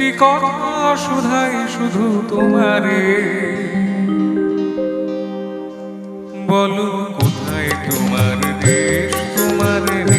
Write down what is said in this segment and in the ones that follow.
কথা শুধাই শুধু তোমারে। বলো কোথায় তোমার দেশ তোমার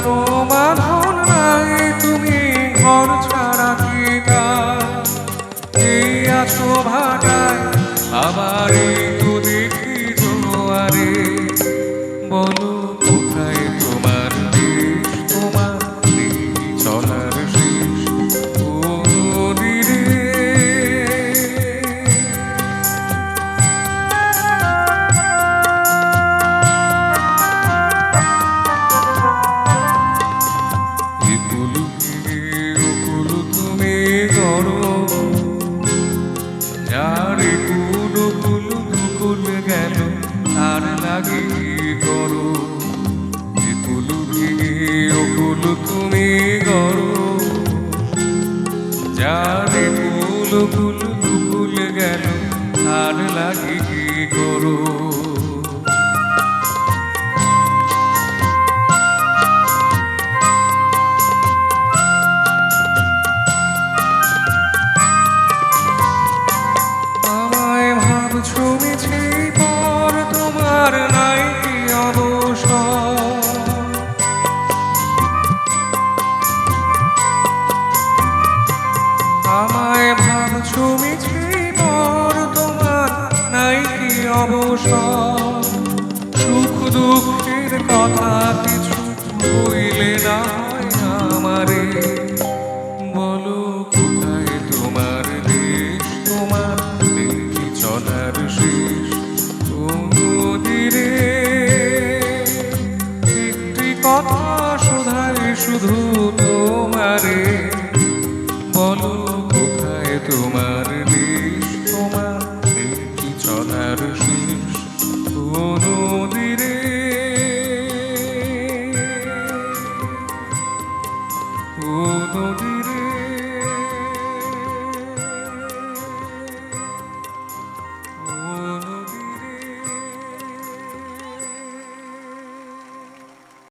কোনো বাঁধন নাই তুমি ঘর ছাড়া কিনা? এই আছো ভাটায় আবার এই তো দেখি তোমারে বলো তার করো। থেকে ওকুলু তুমি গড়ো। যার একুল ওকুল দুকুল গেল, তার লাগে করো? আমায় ভাবছ মিছে অবসর সুখ দুঃখের কথা কিছু হইলে নাই আমারে। বলো কোথায় তোমার দেশ তোমার দেখি চলার শেষ নদীরে একটি কথা শোধায় শুধু তোমারে। ও নদীরে